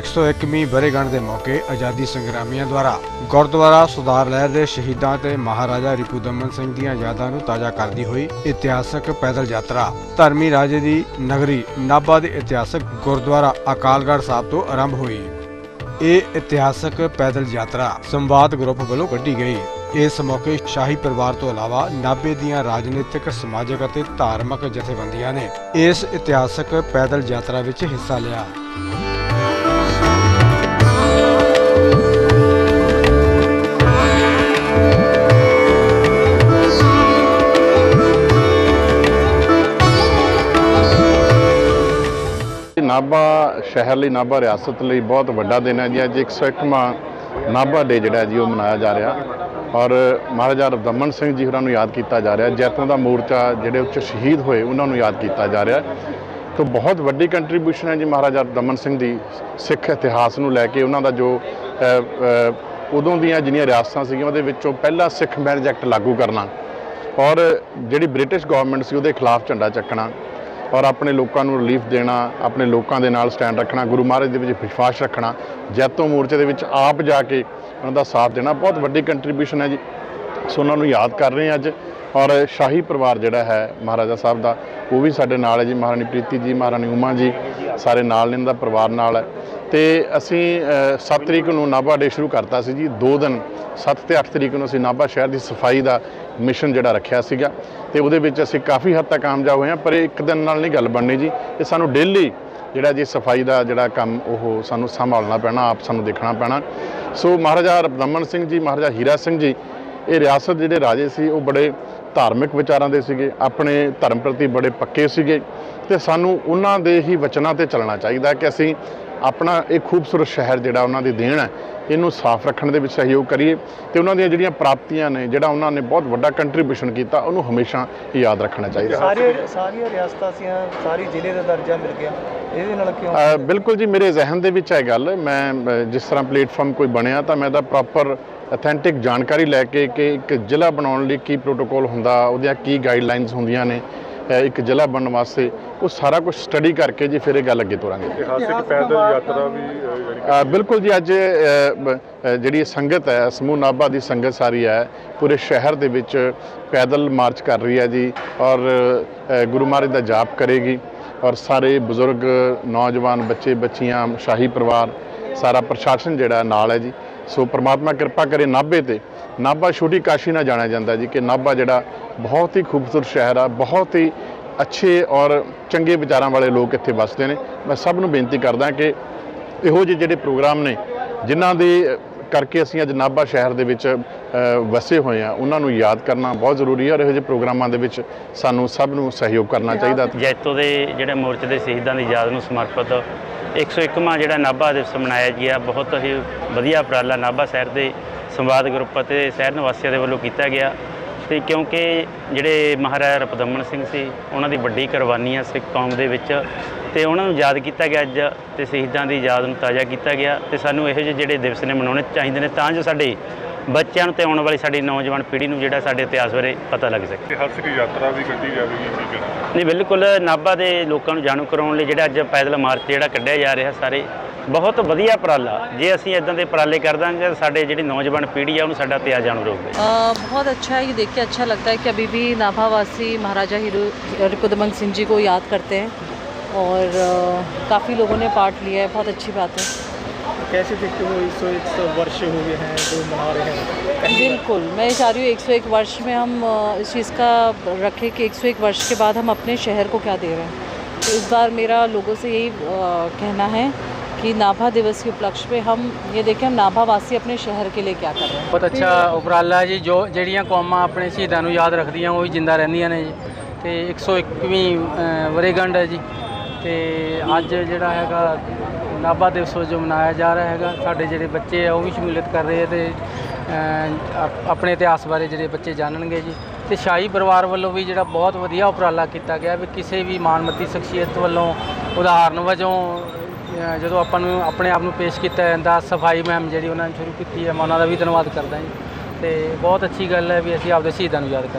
101ਵੀਂ ਵਰ੍ਹੇਗੰਢ ਦੇ ਮੌਕੇ ਆਜ਼ਾਦੀ ਸੰਗਰਾਮੀਆਂ ਦੁਆਰਾ ਗੁਰਦੁਆਰਾ ਸੁਧਾਰ ਲਹਿਰ ਦੇ ਸ਼ਹੀਦਾਂ ਤੇ ਮਹਾਰਾਜਾ ਰਿਪੂਦਮਨ ਸਿੰਘ ਦੀਆਂ ਯਾਦਾਂ ਨੂੰ ਤਾਜ਼ਾ ਕਰਦੀ ਹੋਈ ਇਤਿਹਾਸਕ ਪੈਦਲ ਯਾਤਰਾ। ਧਰਮੀ ਰਾਜੇ ਦੀ ਨਗਰੀ ਨਾਭਾ ਦੇ ਇਤਿਹਾਸਕ ਗੁਰਦੁਆਰਾ ਅਕਾਲਗੜ੍ਹ ਸਾਹਿਬ ਤੋਂ ਆਰੰਭ ਹੋਈ। ਇਹ ਇਤਿਹਾਸਕ ਪੈਦਲ ਯਾਤਰਾ ਸੰਵਾਦ ਗਰੁੱਪ ਵੱਲੋਂ ਕੱਢੀ ਗਈ। ਇਸ ਮੌਕੇ ਸ਼ਾਹੀ ਪਰਿਵਾਰ ਤੋਂ ਇਲਾਵਾ ਨਾਭੇ ਦੀਆਂ ਰਾਜਨੀਤਿਕ, ਸਮਾਜਿਕ ਅਤੇ ਧਾਰਮਿਕ ਜਥੇਬੰਦੀਆਂ ਨੇ ਇਸ ਇਤਿਹਾਸਕ ਪੈਦਲ ਯਾਤਰਾ ਵਿੱਚ ਹਿੱਸਾ ਲਿਆ। ਨਾਭਾ ਸ਼ਹਿਰ ਲਈ, ਨਾਭਾ ਰਿਆਸਤ ਲਈ ਬਹੁਤ ਵੱਡਾ ਦਿਨ ਹੈ ਜੀ। ਅੱਜ 101ਵਾਂ ਨਾਭਾ ਡੇ ਜਿਹੜਾ ਜੀ, ਉਹ ਮਨਾਇਆ ਜਾ ਰਿਹਾ। ਔਰ ਮਹਾਰਾਜਾ ਰਵਦਮਨ ਸਿੰਘ ਜੀ ਹੋਰਾਂ ਨੂੰ ਯਾਦ ਕੀਤਾ ਜਾ ਰਿਹਾ। ਜੈਤੋਂ ਦਾ ਮੋਰਚਾ ਜਿਹੜੇ ਉੱਚ ਸ਼ਹੀਦ ਹੋਏ, ਉਹਨਾਂ ਨੂੰ ਯਾਦ ਕੀਤਾ ਜਾ ਰਿਹਾ। ਤੋਂ ਬਹੁਤ ਵੱਡੀ ਕੰਟਰੀਬਿਊਸ਼ਨ ਹੈ ਜੀ ਮਹਾਰਾਜਾ ਦਮਨ ਸਿੰਘ ਦੀ ਸਿੱਖ ਇਤਿਹਾਸ ਨੂੰ ਲੈ ਕੇ ਉਹਨਾਂ ਦਾ ਜੋ ਉਦੋਂ ਦੀਆਂ ਜਿਹੜੀਆਂ ਰਿਆਸਤਾਂ ਸੀਗੀਆਂ, ਉਹਦੇ ਵਿੱਚੋਂ ਪਹਿਲਾ ਸਿੱਖ ਮੈਰਿਜ ਐਕਟ ਲਾਗੂ ਕਰਨਾ ਔਰ ਜਿਹੜੀ ਬ੍ਰਿਟਿਸ਼ ਗਵਰਨਮੈਂਟ ਸੀ ਉਹਦੇ ਖਿਲਾਫ ਝੰਡਾ ਚੱਕਣਾ ਔਰ ਆਪਣੇ ਲੋਕਾਂ ਨੂੰ ਰਿਲੀਫ ਦੇਣਾ, ਆਪਣੇ ਲੋਕਾਂ ਦੇ ਨਾਲ ਸਟੈਂਡ ਰੱਖਣਾ, ਗੁਰੂ ਮਹਾਰਾਜ ਦੇ ਵਿੱਚ ਵਿਸ਼ਵਾਸ ਰੱਖਣਾ, ਜੈਤੋ ਮੋਰਚੇ ਦੇ ਵਿੱਚ ਆਪ ਜਾ ਕੇ ਉਹਨਾਂ ਦਾ ਸਾਥ ਦੇਣਾ, ਬਹੁਤ ਵੱਡੀ ਕੰਟਰੀਬਿਊਸ਼ਨ ਹੈ ਜੀ। ਸੋ ਉਹਨਾਂ ਨੂੰ ਯਾਦ ਕਰ ਰਹੇ ਹਾਂ ਅੱਜ। ਔਰ ਸ਼ਾਹੀ ਪਰਿਵਾਰ ਜਿਹੜਾ ਹੈ ਮਹਾਰਾਜਾ ਸਾਹਿਬ ਦਾ, ਉਹ ਵੀ ਸਾਡੇ ਨਾਲ ਹੈ ਜੀ, ਮਹਾਰਾਣੀ ਪ੍ਰੀਤੀ ਜੀ, ਮਹਾਰਾਣੀ ਉਮਾ ਜੀ, ਸਾਰੇ ਨਾਲ ਨੇ ਇਹਨਾਂ ਦਾ ਪਰਿਵਾਰ ਨਾਲ ਹੈ। ਤੇ ਅਸੀਂ 7 ਤਰੀਕ ਨੂੰ ਨਾਭਾ ਡੇ ਸ਼ੁਰੂ ਕਰਤਾ ਸੀ ਜੀ 2 ਦਿਨ 7 ਤੇ 8 ਤਰੀਕ ਨੂੰ ਅਸੀਂ ਨਾਭਾ ਸ਼ਹਿਰ ਦੀ ਸਫ਼ਾਈ ਦਾ ਮਿਸ਼ਨ ਜਿਹੜਾ ਰੱਖਿਆ ਸੀਗਾ। ਤੇ ਉਹਦੇ ਵਿੱਚ ਅਸੀਂ ਕਾਫੀ ਹੱਦ ਤੱਕ ਕਾਮਯਾਬ ਹੋਏ ਹਾਂ, ਪਰ ਇਹ ਇੱਕ ਦਿਨ ਨਾਲ ਨਹੀਂ ਗੱਲ ਬਣਨੀ ਜੀ। ਇਹ ਸਾਨੂੰ ਡੇਲੀ ਜਿਹੜਾ ਜੀ ਸਫ਼ਾਈ ਦਾ ਜਿਹੜਾ ਕੰਮ, ਉਹ ਸਾਨੂੰ ਸੰਭਾਲਣਾ ਪੈਣਾ, ਆਪ ਸਾਨੂੰ ਦੇਖਣਾ ਪੈਣਾ। ਸੋ ਮਹਾਰਾਜਾ ਰਬਦਮਨ ਸਿੰਘ ਜੀ, ਮਹਾਰਾਜਾ ਹੀਰਾ ਸਿੰਘ ਜੀ, ਇਹ ਰਿਆਸਤ ਜਿਹੜੇ ਰਾਜੇ ਸੀ, ਉਹ ਬੜੇ ਧਾਰਮਿਕ ਵਿਚਾਰਾਂ ਦੇ ਸੀਗੇ ਆਪਣੇ ਧਰਮ ਪ੍ਰਤੀ ਬੜੇ ਪੱਕੇ ਸੀਗੇ ਤੇ ਸਾਨੂੰ ਉਹਨਾਂ ਦੇ ਹੀ ਵਚਨਾਂ ਤੇ ਚੱਲਣਾ ਚਾਹੀਦਾ ਕਿ ਅਸੀਂ ਆਪਣਾ ਇਹ ਖੂਬਸੂਰਤ ਸ਼ਹਿਰ ਜਿਹੜਾ ਉਹਨਾਂ ਦੀ ਦੇਣ ਹੈ ਇਹਨੂੰ ਸਾਫ਼ ਰੱਖਣ ਦੇ ਵਿੱਚ ਸਹਿਯੋਗ ਕਰੀਏ ਤੇ ਉਹਨਾਂ ਦੀਆਂ ਜਿਹੜੀਆਂ ਪ੍ਰਾਪਤੀਆਂ ਨੇ ਜਿਹੜਾ ਉਹਨਾਂ ਨੇ ਬਹੁਤ ਵੱਡਾ ਕੰਟਰੀਬਿਊਸ਼ਨ ਕੀਤਾ ਉਹਨੂੰ ਹਮੇਸ਼ਾ ਯਾਦ ਰੱਖਣਾ ਚਾਹੀਦਾ। ਸਾਰੇ ਸਾਰੀਆਂ ਰਿਆਸਤਾਂ ਸੀਆਂ ਸਾਰੀ ਜ਼ਿਲ੍ਹੇ ਦਾ ਦਰਜਾ ਮਿਲ ਗਿਆ। ਇਹਦੇ ਨਾਲ ਕਿਉਂ? ਬਿਲਕੁਲ ਜੀ ਮੇਰੇ ਜ਼ਿਹਨ ਦੇ ਵਿੱਚ ਹੈ ਗੱਲ ਮੈਂ ਜਿਸ ਤਰ੍ਹਾਂ ਪਲੇਟਫਾਰਮ ਕੋਈ ਬਣਿਆ ਤਾਂ ਮੈਂ ਦਾ ਪ੍ਰੋਪਰ ਅਥੈਂਟਿਕ ਜਾਣਕਾਰੀ ਲੈ ਕੇ ਕਿ ਇੱਕ ਜ਼ਿਲ੍ਹਾ ਬਣਾਉਣ ਲਈ ਕੀ ਪ੍ਰੋਟੋਕੋਲ ਹੁੰਦਾ ਉਹਦੀਆਂ ਕੀ ਗਾਈਡਲਾਈਨਸ ਹੁੰਦੀਆਂ ਨੇ ਇੱਕ ਜ਼ਿਲ੍ਹਾ ਬਣਨ ਵਾਸਤੇ ਉਹ ਸਾਰਾ ਕੁਝ ਸਟੱਡੀ ਕਰਕੇ ਜੀ ਫਿਰ ਇਹ ਗੱਲ ਅੱਗੇ ਤੋਰਾਂਗੇ ਇਤਿਹਾਸਿਕ ਪੈਦਲ ਯਾਤਰਾ ਵੀ ਬਿਲਕੁਲ ਜੀ ਅੱਜ ਜਿਹੜੀ ਸੰਗਤ ਹੈ ਸਮੂਹ ਨਾਭਾ ਦੀ ਸੰਗਤ ਸਾਰੀ ਹੈ ਪੂਰੇ ਸ਼ਹਿਰ ਦੇ ਵਿੱਚ ਪੈਦਲ ਮਾਰਚ ਕਰ ਰਹੀ ਹੈ ਜੀ ਔਰ ਗੁਰੂ ਮਹਾਰਾਜ ਦਾ ਜਾਪ ਕਰੇਗੀ ਔਰ ਸਾਰੇ ਬਜ਼ੁਰਗ ਨੌਜਵਾਨ ਬੱਚੇ ਬੱਚੀਆਂ ਸ਼ਾਹੀ ਪਰਿਵਾਰ ਸਾਰਾ ਪ੍ਰਸ਼ਾਸਨ ਜਿਹੜਾ ਨਾਲ ਹੈ ਜੀ। ਸੋ ਪ੍ਰਮਾਤਮਾ ਕਿਰਪਾ ਕਰੇ ਨਾਭੇ ਤੇ। ਨਾਭਾ ਛੋਟੀ ਕਾਸ਼ੀ ਨਾਲ ਜਾਣਿਆ ਜਾਂਦਾ ਜੀ ਕਿ ਨਾਭਾ ਜਿਹੜਾ ਬਹੁਤ ਹੀ ਖੂਬਸੂਰਤ ਸ਼ਹਿਰ ਆ ਬਹੁਤ ਹੀ ਅੱਛੇ ਔਰ ਚੰਗੇ ਵਿਚਾਰਾਂ ਵਾਲੇ ਲੋਕ ਇੱਥੇ ਵੱਸਦੇ ਨੇ। ਮੈਂ ਸਭ ਨੂੰ ਬੇਨਤੀ ਕਰਦਾ ਕਿ ਇਹੋ ਜਿਹੇ ਜਿਹੜੇ ਪ੍ਰੋਗਰਾਮ ਨੇ ਜਿਨ੍ਹਾਂ ਦੇ ਕਰਕੇ ਅਸੀਂ ਅੱਜ ਨਾਭਾ ਸ਼ਹਿਰ ਦੇ ਵਿੱਚ ਵਸੇ ਹੋਏ ਆ ਉਹਨਾਂ ਨੂੰ ਯਾਦ ਕਰਨਾ ਬਹੁਤ ਜ਼ਰੂਰੀ ਹੈ ਔਰ ਇਹੋ ਜਿਹੇ ਪ੍ਰੋਗਰਾਮਾਂ ਦੇ ਵਿੱਚ ਸਾਨੂੰ ਸਭ ਨੂੰ ਸਹਿਯੋਗ ਕਰਨਾ ਚਾਹੀਦਾ। ਜੈਤੋ ਦੇ ਜਿਹੜੇ ਮੋਰਚੇ ਦੇ ਸ਼ਹੀਦਾਂ ਦੀ ਯਾਦ ਨੂੰ ਸਮਰਪਿਤ 101ਵਾਂ ਜਿਹੜਾ ਨਾਭਾ ਦਿਵਸ ਮਨਾਇਆ ਗਿਆ ਬਹੁਤ ਹੀ ਵਧੀਆ ਉਪਰਾਲਾ ਨਾਭਾ ਸ਼ਹਿਰ ਦੇ ਸੰਵਾਦ ਗਰੁੱਪ ਅਤੇ ਸ਼ਹਿਰ ਨਿਵਾਸੀਆਂ ਦੇ ਵੱਲੋਂ ਕੀਤਾ ਗਿਆ। ਤੇ ਕਿਉਂਕਿ ਜਿਹੜੇ ਮਹਾਰਾਜਾ ਰਪਦਮਨ ਸਿੰਘ ਸੀ, ਉਹਨਾਂ ਦੀ ਵੱਡੀ ਕੁਰਬਾਨੀ ਆ ਸਿੱਖ ਕੌਮ ਦੇ ਵਿੱਚ ਤੇ ਉਹਨਾਂ ਨੂੰ ਯਾਦ ਕੀਤਾ ਗਿਆ ਅੱਜ ਤੇ ਸ਼ਹੀਦਾਂ ਦੀ ਯਾਦ ਨੂੰ ਤਾਜ਼ਾ ਕੀਤਾ ਗਿਆ। ਤੇ ਸਾਨੂੰ ਇਹੋ ਜਿਹੇ ਜਿਹੜੇ ਦਿਵਸ ਨੇ ਮਨਾਉਣੇ ਚਾਹੀਦੇ ਨੇ, ਤਾਂ ਜੋ ਸਾਡੇ ਬੱਚਿਆਂ ਨੂੰ ਤੇ ਆਉਣ ਵਾਲੀ ਸਾਡੀ ਨੌਜਵਾਨ ਪੀੜ੍ਹੀ ਨੂੰ ਜਿਹੜਾ ਸਾਡੇ ਇਤਿਹਾਸ ਬਾਰੇ ਪਤਾ ਲੱਗ ਸਕੇ ਇਤਿਹਾਸਿਕ ਯਾਤਰਾ ਵੀ ਕੱਢੀ ਜਾਵੇਗੀ ਕੀ ਕਹਿਣਾ ਨਹੀਂ ਬਿਲਕੁਲ ਨਾਭਾ ਦੇ ਲੋਕਾਂ ਨੂੰ ਜਾਣੂ ਕਰਾਉਣ ਲਈ ਜਿਹੜਾ ਅੱਜ ਪੈਦਲ ਮਾਰਚ ਜਿਹੜਾ ਕੱਢਿਆ ਜਾ ਰਿਹਾ ਸਾਰੇ ਬਹੁਤ ਵਧੀਆ ਉਪਰਾਲਾ ਜੇ ਅਸੀਂ ਇਦਾਂ ਦੇ ਉਪਰਾਲੇ ਕਰ ਦਾਂਗੇ ਤਾਂ ਸਾਡੇ ਜਿਹੜੀ ਨੌਜਵਾਨ ਪੀੜ੍ਹੀ ਆ ਉਹਨੂੰ ਸਾਡਾ ਇਤਿਹਾਸ ਜਾਣੂ ਰਹੂਗਾ अ, बहुत अच्छा है ये देख के अच्छा लगता है कि अभी भी नाभावासी महाराजा हीरो रिपुदमन सिंह जी को याद करते हैं और काफ़ी लोगों ने पार्ट लिया है बहुत अच्छी बात है कैसे देखते हो इस एक सौ वर्ष हो गए हैं जो मना रहे हैं बिल्कुल मैं ये चाह रही हूँ 101 वर्ष में हम अ, इस चीज़ का रखें कि 101 वर्ष के बाद हम अपने शहर को क्या दे रहे हैं तो इस बार मेरा लोगों से यही अ, कहना है कि नाभा दिवस के उपलक्ष्य पे हम ये देखें हम नाभावासी अपने शहर के लिए क्या कर रहे हैं ਬਹੁਤ ਅੱਛਾ ਉਪਰਾਲਾ ਜੀ ਜੋ ਜਿਹੜੀਆਂ ਕੌਮਾਂ ਆਪਣੇ ਸ਼ਹੀਦਾਂ ਨੂੰ ਯਾਦ ਰੱਖਦੀਆਂ ਉਹ ਵੀ ਜਿੰਦਾ ਰਹਿੰਦੀਆਂ ਨੇ ਜੀ ਤੇ 101ਵੀਂ ਅ, ਵਰ੍ਹੇਗੰਢ ਹੈ ਜੀ ਤੇ ਅੱਜ ਜਿਹੜਾ ਹੈਗਾ ਨਾਭਾ ਦਿਵਸ ਵਜੋਂ ਮਨਾਇਆ ਜਾ ਰਿਹਾ ਹੈਗਾ ਸਾਡੇ ਜਿਹੜੇ ਬੱਚੇ ਆ ਉਹ ਵੀ ਸ਼ਮੂਲੀਅਤ ਕਰ ਰਹੇ ਆ ਤੇ ਅ, ਆਪਣੇ ਇਤਿਹਾਸ ਬਾਰੇ ਜਿਹੜੇ ਬੱਚੇ ਜਾਣਨਗੇ ਜੀ। ਤੇ ਸ਼ਾਹੀ ਪਰਿਵਾਰ ਵੱਲੋਂ ਵੀ ਜਿਹੜਾ ਬਹੁਤ ਵਧੀਆ ਉਪਰਾਲਾ ਕੀਤਾ ਗਿਆ ਵੀ ਕਿਸੇ ਵੀ ਮਾਨਮੱਤੀ ਸ਼ਖਸੀਅਤ ਵੱਲੋਂ ਉਦਾਹਰਨ ਵਜੋਂ ਅ, ਜਦੋਂ ਆਪਾਂ ਨੂੰ ਆਪਣੇ ਆਪ ਨੂੰ ਪੇਸ਼ ਕੀਤਾ ਜਾਂਦਾ ਸਫ਼ਾਈ ਮੁਹਿੰਮ ਜਿਹੜੀ ਉਹਨਾਂ ਨੇ ਸ਼ੁਰੂ ਕੀਤੀ ਹੈ ਮੈਂ ਉਹਨਾਂ ਦਾ ਵੀ ਧੰਨਵਾਦ ਕਰਦਾ ਜੀ। ਤੇ ਬਹੁਤ ਅੱਛੀ ਗੱਲ ਹੈ ਵੀ ਅਸੀਂ ਆਪਦੇ ਸ਼ਹੀਦਾਂ ਨੂੰ ਯਾਦ ਕਰਦੇ